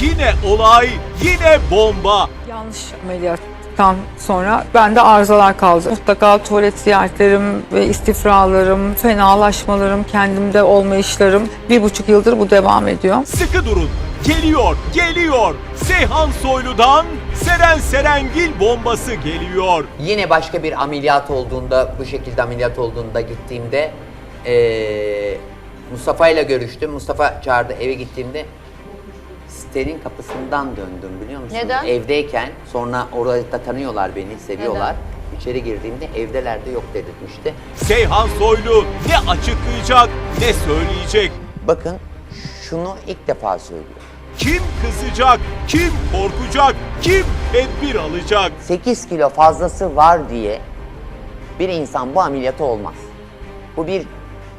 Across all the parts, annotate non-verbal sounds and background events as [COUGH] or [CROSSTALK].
Yine olay, yine bomba. Yanlış ameliyattan sonra bende arızalar kaldı. Mutlaka tuvalet ziyaretlerim ve istifralarım, fenalaşmalarım, kendimde olmayışlarım bir buçuk yıldır bu devam ediyor. Sıkı durun. Geliyor, geliyor. Seyhan Soylu'dan Seren Serengil bombası geliyor. Yine başka bir ameliyat olduğunda, bu şekilde ameliyat olduğunda gittiğimde eee Mustafa ile görüştüm. Mustafa çağırdı eve gittiğimde steril kapısından döndüm biliyor musunuz? Neden? Evdeyken sonra orada tanıyorlar beni, seviyorlar. İçeri girdiğimde evdelerde yok dedirtmişti. Seyhan Soylu ne açıklayacak ne söyleyecek. Bakın şunu ilk defa söylüyorum. Kim kızacak, kim korkacak, kim tedbir alacak? 8 kilo fazlası var diye bir insan bu ameliyatı olmaz. Bu bir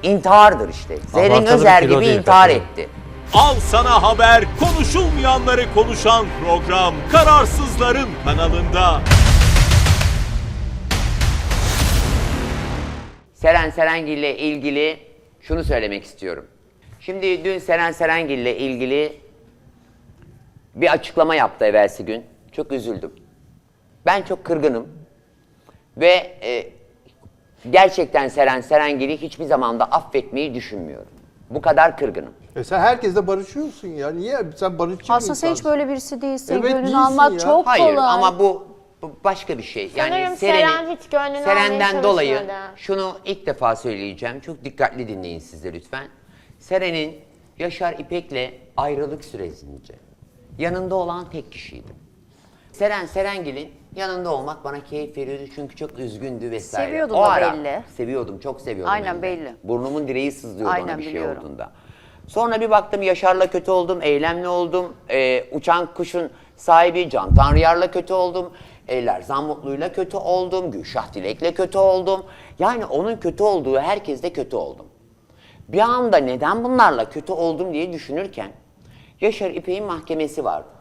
intihardır işte. Zerrin Abartılı bir Özer kilo gibi değil intihar tabii. etti. Al sana haber, konuşulmayanları konuşan program Kararsızların kanalında. Seren Serengil ile ilgili şunu söylemek istiyorum. Şimdi dün Seren Serengil ile ilgili bir açıklama yaptı evvelsi gün. Çok üzüldüm. Ben çok kırgınım. Ve e, gerçekten Seren Serengil'i hiçbir zaman da affetmeyi düşünmüyorum. Bu kadar kırgınım. E sen herkesle barışıyorsun ya. Niye? Sen barışçı Aslında sen hiç böyle birisi değilsin. Evet, Gönlünü değilsin almak ya. çok Hayır kolay. ama bu, bu başka bir şey. Yani Sanırım Seren hiç gönlünü almaya Seren'den dolayı çalışmadı. şunu ilk defa söyleyeceğim. Çok dikkatli dinleyin siz de lütfen. Seren'in Yaşar İpek'le ayrılık sürecince yanında olan tek kişiydim. Seren Serengil'in yanında olmak bana keyif veriyordu çünkü çok üzgündü vesaire. Seviyordun o da ara belli. Seviyordum, çok seviyordum. Aynen, hem de. belli. Burnumun direği sızlıyordu ona Aynen, bir şey biliyorum. olduğunda. Sonra bir baktım Yaşar'la kötü oldum, eylemli oldum. Ee, uçan kuşun sahibi Can Tanrıyar'la kötü oldum. E, Lerzan Mutlu'yla kötü oldum. Gülşah Dilek'le kötü oldum. Yani onun kötü olduğu herkesle kötü oldum. Bir anda neden bunlarla kötü oldum diye düşünürken Yaşar İpek'in mahkemesi vardı.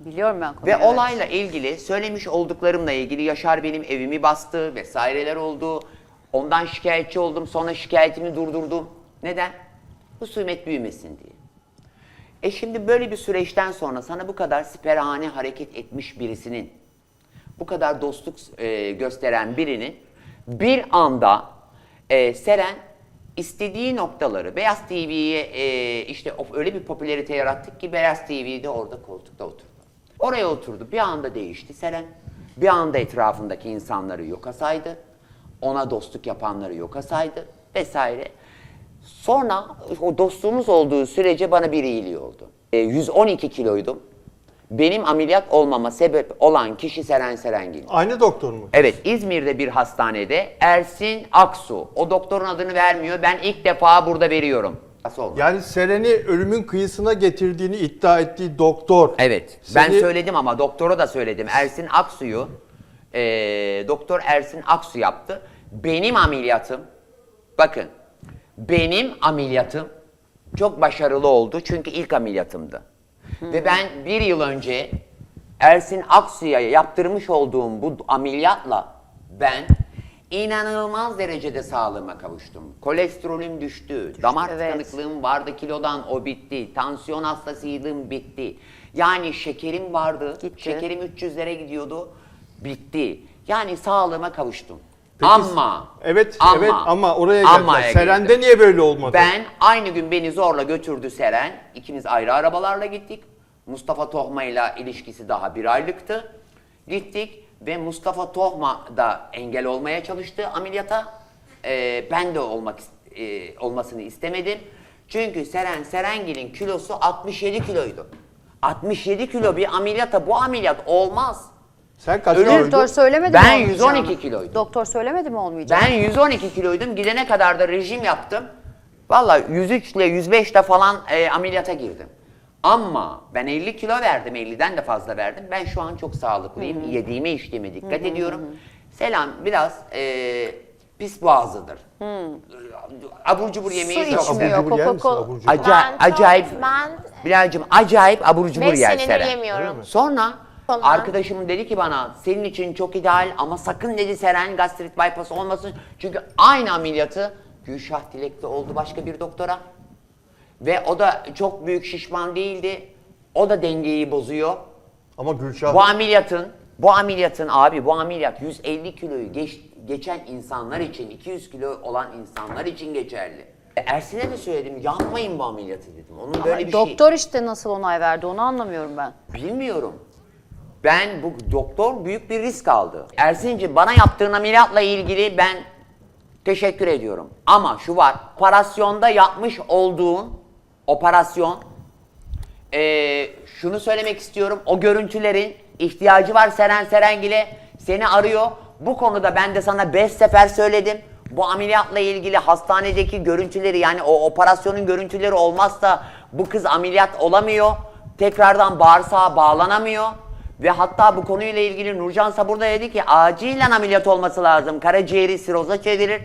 Biliyorum ben konuyu. Ve evet. olayla ilgili söylemiş olduklarımla ilgili Yaşar benim evimi bastı vesaireler oldu. Ondan şikayetçi oldum sonra şikayetimi durdurdum. Neden? Husumet büyümesin diye. E şimdi böyle bir süreçten sonra sana bu kadar siperhane hareket etmiş birisinin, bu kadar dostluk e, gösteren birinin bir anda e, Seren istediği noktaları Beyaz TV'ye e, işte öyle bir popülarite yarattık ki Beyaz TV'de orada koltukta oturdu. Oraya oturdu. Bir anda değişti Seren. Bir anda etrafındaki insanları yoka saydı. Ona dostluk yapanları yoka saydı vesaire. Sonra o dostluğumuz olduğu sürece bana bir iyiliği oldu. E, 112 kiloydum. Benim ameliyat olmama sebep olan kişi Seren Serengil. Aynı doktor mu? Evet İzmir'de bir hastanede Ersin Aksu. O doktorun adını vermiyor. Ben ilk defa burada veriyorum. Oldu? Yani Seren'i ölümün kıyısına getirdiğini iddia ettiği doktor. Evet. Ben Seni- söyledim ama doktora da söyledim. Ersin Aksu'yu eee, doktor Ersin Aksu yaptı. Benim ameliyatım bakın benim ameliyatım çok başarılı oldu çünkü ilk ameliyatımdı. Ve ben bir yıl önce Ersin Aksu'ya yaptırmış olduğum bu ameliyatla ben inanılmaz derecede sağlığıma kavuştum. Kolesterolüm düştü, damar Evet. tıkanıklığım vardı kilodan o bitti, tansiyon hastasıydım bitti. Yani şekerim vardı, Gitti. şekerim 300'lere gidiyordu, bitti. Yani sağlığıma kavuştum. Peki- ama, Evet, ama, evet ama oraya geldiler. Seren'de geldim. niye böyle olmadı? Ben aynı gün beni zorla götürdü Seren. İkimiz ayrı arabalarla gittik. Mustafa Tohma ile ilişkisi daha bir aylıktı. Gittik ve Mustafa Tohma da engel olmaya çalıştı ameliyata. Ee, ben de olmak e, olmasını istemedim. Çünkü Seren Serengil'in kilosu 67 kiloydu. 67 kilo bir ameliyata bu ameliyat olmaz. Sen kaç Ölüm- kiloydun? Doktor söylemedi Ben mi olmayacağını? 112 kiloydum. Doktor söylemedi mi olmayacağını? Ben 112 kiloydum. Gidene kadar da rejim yaptım. Valla 103 ile 105 ile falan e, ameliyata girdim. Ama ben 50 kilo verdim. 50'den de fazla verdim. Ben şu an çok sağlıklıyım. Yediğime içtiğime dikkat ediyorum. Selam biraz e, pis boğazıdır. Abur cubur yemeyi Su çok içmiyor. Abur cubur yer misin? Coca-Cola. Abur cubur. Aca- Ben çok- acayip. Ben Bilal'cim acayip abur cubur 5 yer senedir Seren. yemiyorum. Sonra Falan. arkadaşım dedi ki bana senin için çok ideal ama sakın dedi Seren gastrit bypass olmasın. Çünkü aynı ameliyatı Gülşah Dilek'te oldu başka bir doktora. Ve o da çok büyük şişman değildi. O da dengeyi bozuyor. Ama Gülşah Bu ameliyatın, bu ameliyatın abi bu ameliyat 150 kiloyu geç, geçen insanlar için, 200 kilo olan insanlar için geçerli. Ersin'e de söyledim yanmayın bu ameliyatı dedim. Onun böyle bir şey. Doktor işte nasıl onay verdi onu anlamıyorum ben. Bilmiyorum. Ben bu doktor büyük bir risk aldı. Ersinci bana yaptığın ameliyatla ilgili ben teşekkür ediyorum. Ama şu var, operasyonda yapmış olduğun operasyon eee, şunu söylemek istiyorum. O görüntülerin ihtiyacı var Seren Serengil'e. Seni arıyor. Bu konuda ben de sana beş sefer söyledim. Bu ameliyatla ilgili hastanedeki görüntüleri yani o operasyonun görüntüleri olmazsa bu kız ameliyat olamıyor. Tekrardan bağırsağa bağlanamıyor. Ve hatta bu konuyla ilgili Nurcan Sabur da dedi ki acilen ameliyat olması lazım. Karaciğeri siroza çevirir.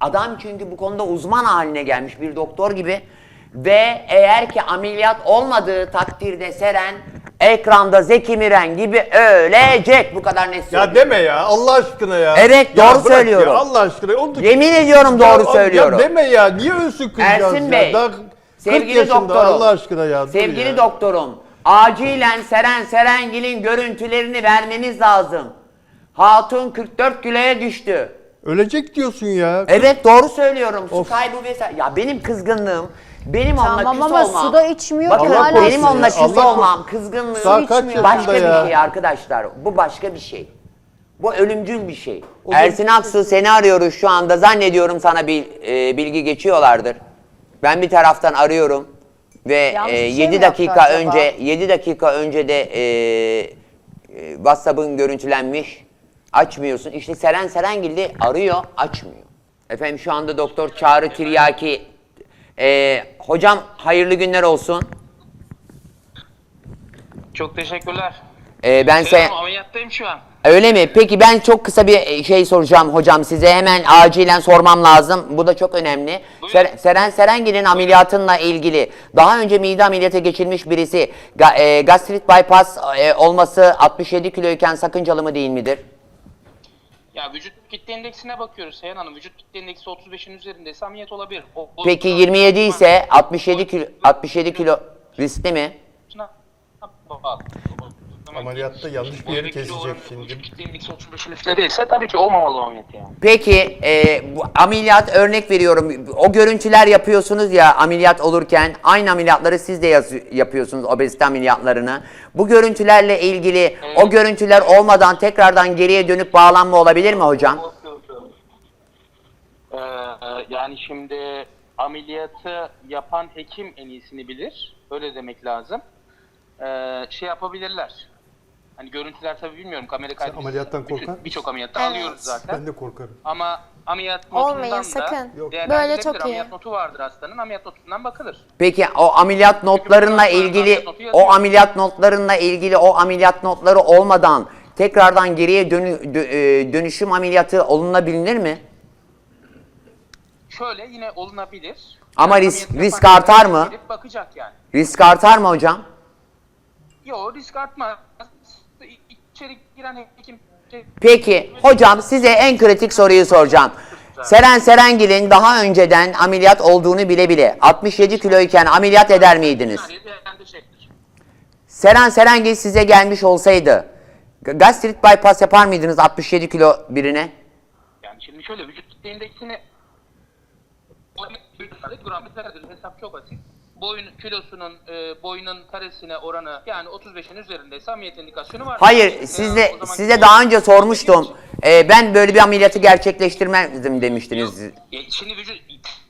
Adam çünkü bu konuda uzman haline gelmiş bir doktor gibi. Ve eğer ki ameliyat olmadığı takdirde Seren ekranda Zeki Müren gibi ölecek. Bu kadar net ya söylüyorum. deme ya Allah aşkına ya. Evet, Ya doğru bırak söylüyorum. Ya, Allah aşkına. Onu Yemin ediyorum doğru Ya- söylüyorum. Ya deme ya. Niye ölsün kızcağız Ersin ya? Bey, Daha 40 sevgili doktorum, Allah aşkına ya. sevgili ya. doktorum, acilen Seren Serengil'in görüntülerini vermemiz lazım. Hatun 44 kiloya düştü. Ölecek diyorsun ya. Evet doğru söylüyorum. Of. kaybı vesaire. Ya benim kızgınlığım, benim onunla Tamam küs ama olmam. suda içmiyor Bakın ki, hala benim içmiyor. onunla küs Allah olmam, kızgınlığım Daha kaç başka yaşında bir ya? şey arkadaşlar. Bu başka bir şey. Bu ölümcül bir şey. Ersin Aksu seni arıyoruz şu anda. Zannediyorum sana bir e, bilgi geçiyorlardır. Ben bir taraftan arıyorum ve Yanlış e, bir şey 7 mi yaptı dakika acaba? önce 7 dakika önce de e, e, WhatsApp'ın görüntülenmiş. Açmıyorsun. İşte Seren Serengil de arıyor, açmıyor. Efendim şu anda Doktor Çağrı Tiryaki. E, hocam hayırlı günler olsun. Çok teşekkürler. E, ben se Selam, ameliyattayım şu an. Öyle mi? Peki ben çok kısa bir şey soracağım hocam size. Hemen acilen sormam lazım. Bu da çok önemli. Ser- Seren Serengil'in ameliyatınla ilgili daha önce mide ameliyatı geçirmiş birisi ga- e, gastrit bypass e, olması 67 kiloyken sakıncalı mı değil midir? Ya vücut kitle indeksine bakıyoruz Seyhan Hanım. Vücut kitle indeksi 35'in üzerindeyse ameliyat olabilir. O- o- Peki 27 ise 67 kilo 67 kilo riskli mi? Ameliyatta yanlış bir yeri kesecek şimdi. Vücut kitle indeksi 35'in üstünde değilse tabii ki olmamalı ameliyat yani. Peki e, bu ameliyat örnek veriyorum. O görüntüler yapıyorsunuz ya ameliyat olurken aynı ameliyatları siz de yaz- yapıyorsunuz obezite ameliyatlarını. Bu görüntülerle ilgili o görüntüler olmadan tekrardan geriye dönüp bağlanma olabilir mi hocam? Ee, yani şimdi ameliyatı yapan hekim en iyisini bilir. Öyle demek lazım. Ee, şey yapabilirler. Hani görüntüler tabii bilmiyorum kamera kaydı. ameliyattan bütün- korkar? Birçok ameliyatta Evet. alıyoruz zaten. Ben de korkarım. Ama ameliyat Olmayın, notundan da sakın. Yok. değerlendirilebilir. Böyle çok iyi. Ameliyat notu vardır hastanın. Ameliyat notundan bakılır. Peki o ameliyat notlarınla Çünkü bu ilgili ameliyat notu yazıyor. o ameliyat notlarınla ilgili o ameliyat notları olmadan tekrardan geriye dönü- dö- e, dönüşüm ameliyatı olunabilir mi? Şöyle yine olunabilir. Ama Yani risk- ameliyat risk yapan artar mı? bakacak yani. Risk artar mı hocam? Yok risk artmaz. İçeri giren hekim Peki hocam size en kritik soruyu soracağım. Seren Serengil'in daha önceden ameliyat olduğunu bile bile 67 kiloyken ameliyat eder miydiniz? Seren Serengil size gelmiş olsaydı gastrit bypass yapar mıydınız 67 kilo birine? Yani şimdi şöyle vücut kitle indeksini gram hesap çok basit. Boyun kilosunun e, boyunun karesine oranı yani 35'in üzerindeyse ameliyat indikasyonu var. Hayır sizde zaman size kilo- daha önce sormuştum. Ee, ben böyle bir ameliyatı gerçekleştirmezdim demiştiniz. Yok, e, Şimdi vücut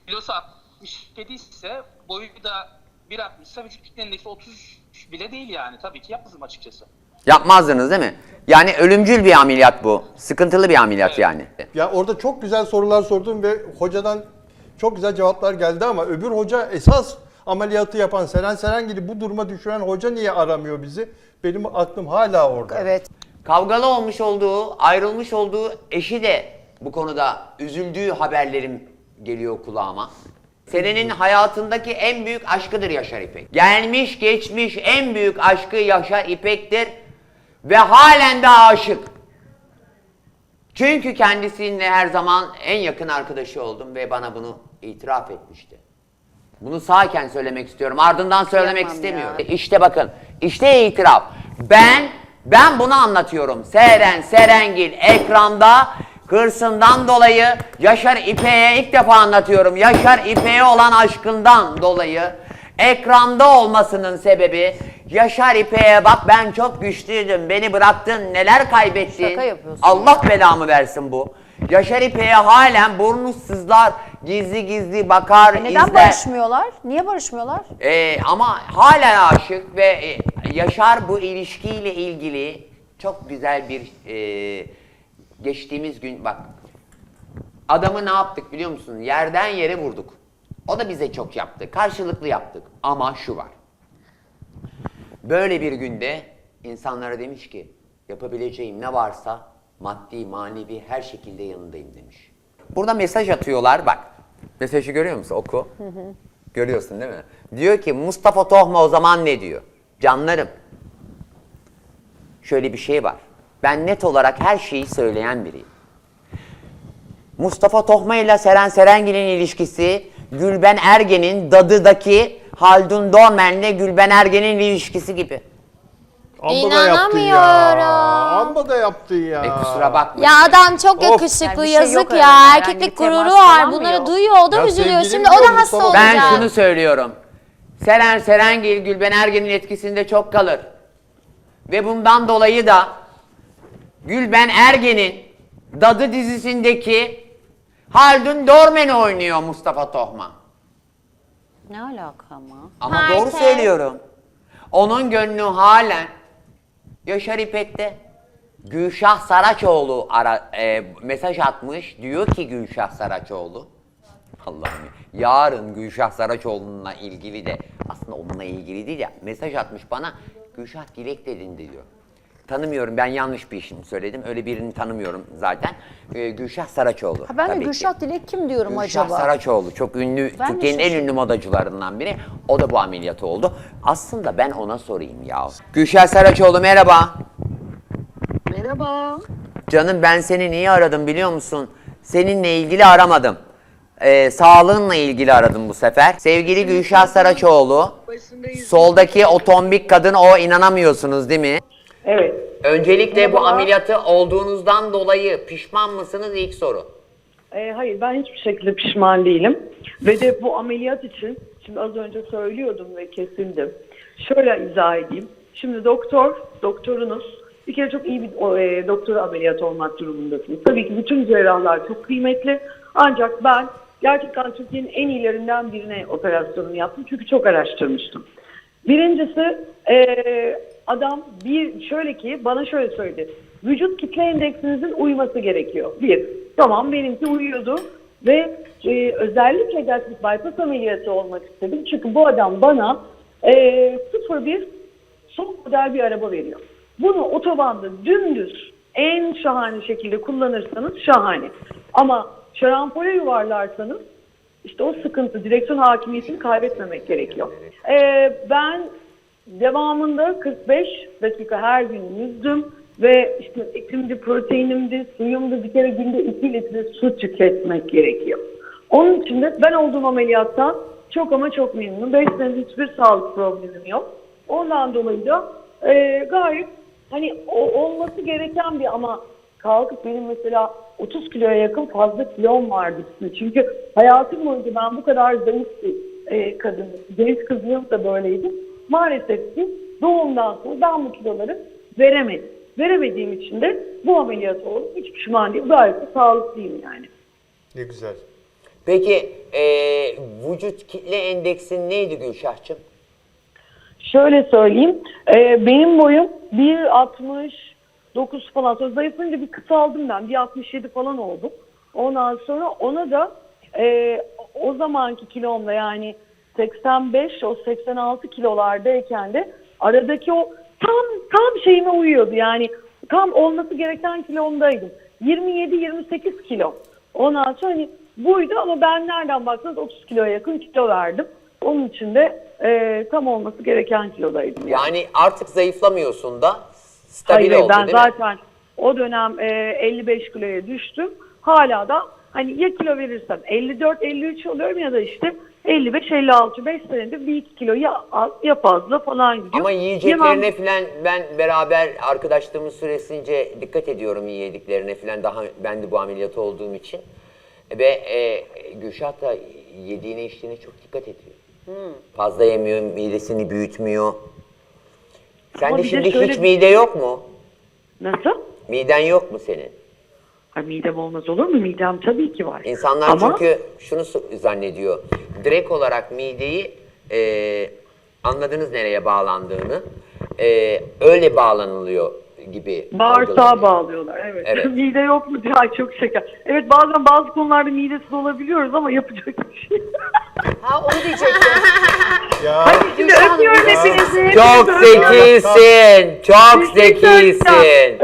kilosu 67 ise boyu da 1.60 ise vücut kitle indeksi 30 bile değil yani. Tabii ki yapmazdım açıkçası. Yapmazdınız değil mi? Yani ölümcül bir ameliyat bu. Sıkıntılı bir ameliyat yani. Ya orada çok güzel sorular sordum ve hocadan çok güzel cevaplar geldi ama öbür hoca esas ameliyatı yapan Seren Serengil'i bu duruma düşüren hoca niye aramıyor bizi? Benim aklım hala orada. Evet. Kavgalı olmuş olduğu, ayrılmış olduğu eşi de bu konuda üzüldüğü haberlerim geliyor kulağıma. Seren'in hayatındaki en büyük aşkıdır Yaşar İpek. Gelmiş geçmiş en büyük aşkı Yaşar İpek'tir ve halen de aşık. Çünkü kendisiyle her zaman en yakın arkadaşı oldum ve bana bunu itiraf etmişti. Bunu sağken söylemek istiyorum. Ardından söylemek Kıyamam istemiyorum. ya. İşte bakın İşte itiraf. Ben ben bunu anlatıyorum. Seren Serengil ekranda hırsından dolayı Yaşar İpek'e ilk defa anlatıyorum. Yaşar İpek'e olan aşkından dolayı ekranda olmasının sebebi Yaşar İpek'e bak ben çok güçlüydüm. Beni bıraktın. Neler kaybettin. Şaka yapıyorsun. Allah belamı versin bu. Yaşar İpek'e halen burnu sızlar. Gizli gizli bakar, E neden izler. barışmıyorlar? Niye barışmıyorlar? Ee, ama hala aşık ve e, Yaşar bu ilişkiyle ilgili çok güzel bir e, geçtiğimiz gün bak adamı ne yaptık biliyor musun? Yerden yere vurduk. O da bize çok yaptı. Karşılıklı yaptık. Ama şu var. Böyle bir günde insanlara demiş ki yapabileceğim ne varsa maddi, manevi her şekilde yanındayım demiş. Burada mesaj atıyorlar bak. Mesajı görüyor musun? Oku. Görüyorsun değil mi? Diyor ki Mustafa Tohma o zaman ne diyor? Canlarım. Şöyle bir şey var. Ben net olarak her şeyi söyleyen biriyim. Mustafa Tohma ile Seren Serengil'in ilişkisi Gülben Ergen'in Dadı'daki Haldun Dormen'le Gülben Ergen'in ilişkisi gibi. Amba da yaptın ya. İnanamıyorum. Amba da yaptın ya. E kusura bakma. Ya adam çok Of. yakışıklı Yani bir şey yazık yok ya. öyle, herhangi Erkeklik bir temas gururu falan var. mı Bunları yok? duyuyor o da Ya üzülüyor. sevgilim Şimdi o diyor da hasta Mustafa. olacak. Ben şunu söylüyorum. Seren Serengil Gülben Ergen'in etkisinde çok kalır. Ve bundan dolayı da Gülben Ergen'in Dadı dizisindeki Haldun Dormen'i oynuyor Mustafa Tohma. Ne alaka ama? Ama Herkes- doğru söylüyorum. Onun gönlü halen Yaşar İpek'te. Gülşah Saraçoğlu ara, e, mesaj atmış. Diyor ki Gülşah Saraçoğlu. Allah'ım ya. Yarın Gülşah Saraçoğlu'na ilgili de aslında onunla ilgili değil ya mesaj atmış bana. Gülşah Dilek dedin diyor. Tanımıyorum ben yanlış bir işim söyledim. Öyle birini tanımıyorum zaten. Ee, Gülşah Saraçoğlu. Ha ben de tabii ki. Gülşah Dilek kim diyorum Gülşah acaba? Saraçoğlu çok ünlü, Ben de Türkiye'nin en şaşırdım. ünlü modacılarından biri. O da bu ameliyatı oldu. Aslında ben ona sorayım ya. Gülşah Saraçoğlu merhaba. Merhaba. Canım ben seni niye aradım biliyor musun? Seninle ilgili aramadım. Ee, sağlığınla ilgili aradım bu sefer. Sevgili Gülşah Saraçoğlu, Başındayız. soldaki o tombik kadın o inanamıyorsunuz değil mi? Evet. Öncelikle bu ameliyatı olduğunuzdan dolayı pişman mısınız ilk soru. Ee, hayır ben hiçbir şekilde pişman değilim. Ve de bu ameliyat için şimdi az önce söylüyordum ve kesildim. Şöyle izah edeyim. Şimdi doktor, doktorunuz bir kere çok iyi bir o, e, doktora ameliyat olmak durumundasınız. Tabii ki bütün cerrahlar çok kıymetli. Ancak ben gerçekten Türkiye'nin en iyilerinden birine operasyonunu yaptım. Çünkü çok araştırmıştım. Birincisi eee, adam bir şöyle ki bana şöyle söyledi. Vücut kitle endeksinizin uyması gerekiyor. Bir, tamam benimki uyuyordu ve e, özellikle gastrik bypass ameliyatı olmak istedim. Çünkü bu adam bana e, 01 son model bir araba veriyor. Bunu otobanda dümdüz en şahane şekilde kullanırsanız şahane. Ama şarampole yuvarlarsanız işte o sıkıntı, direksiyon hakimiyetini kaybetmemek gerekiyor. Ee, ben devamında 45 dakika her gün yüzdüm ve işte etimdi, proteinimdi, suyumdu bir kere günde 2 litre su tüketmek gerekiyor. Onun için de ben olduğum ameliyattan çok ama çok memnunum. 5 senedir hiçbir sağlık problemim yok. Ondan dolayı da e, gayet hani o, olması gereken bir ama kalkıp benim mesela 30 kiloya yakın fazla kilom vardı. Çünkü hayatım boyunca ben bu kadar zayıf bir e, kadınım. Genç kızlığım da böyleydi. Maalesef ki doğumdan sonra ben bu kiloları veremedim. Veremediğim için de bu ameliyat oldu. Hiç pişman değilim. Gayet de sağlıklıyım yani. Ne güzel. Peki eee, vücut kitle endeksin neydi Gülşah'cığım? Şöyle söyleyeyim. e, benim boyum 1.69 falan. Sonra zayıflayınca bir kısaldım ben. 1.67 falan oldum. Ondan sonra ona da e, o zamanki kilomla yani 85 o 86 kilolardayken de aradaki o tam tam şeyime uyuyordu. Yani tam olması gereken kilomdaydım. 27-28 kilo. Ondan sonra hani buydu ama ben nereden baksanız 30 kiloya yakın kilo verdim. Onun için de e, tam olması gereken kilodaydım. Yani. Yani artık zayıflamıyorsun da stabil Hayır oldu ben değil mi? zaten o dönem e, 55 kiloya düştüm. Hala da hani ya kilo verirsem 54-53 oluyorum ya da işte 55-56, 5 senedir bir iki kilo ya az ya fazla falan gidiyor. Ama yiyeceklerine Yemem- falan ben beraber arkadaşlığımız süresince dikkat ediyorum yiyeceklerine falan daha ben de bu ameliyatı olduğum için. Ve e, Gülşah da yediğine içtiğine çok dikkat ediyor. Fazla yemiyor, midesini büyütmüyor. Ama Sende bir de şimdi şöyle hiç mide yok mu? Nasıl? Miden yok mu senin? Ha, midem olmaz olur mu? Midem tabii ki var. İnsanlar Ama çünkü şunu zannediyor. Direkt olarak mideyi e, anladınız nereye bağlandığını. E, öyle bağlanılıyor gibi. bağırsağa bağlıyorlar. Evet. Evet. [LAUGHS] Mide yok mu diye ay çok şeker. Evet bazen bazı konularda midesiz olabiliyoruz ama yapacak bir şey. yok. [LAUGHS] Ha onu diyecektim. [LAUGHS] Ya Şimdi öpüyoruz hepinizi. Çok öpüyorum. zekisin. Çok zekisin.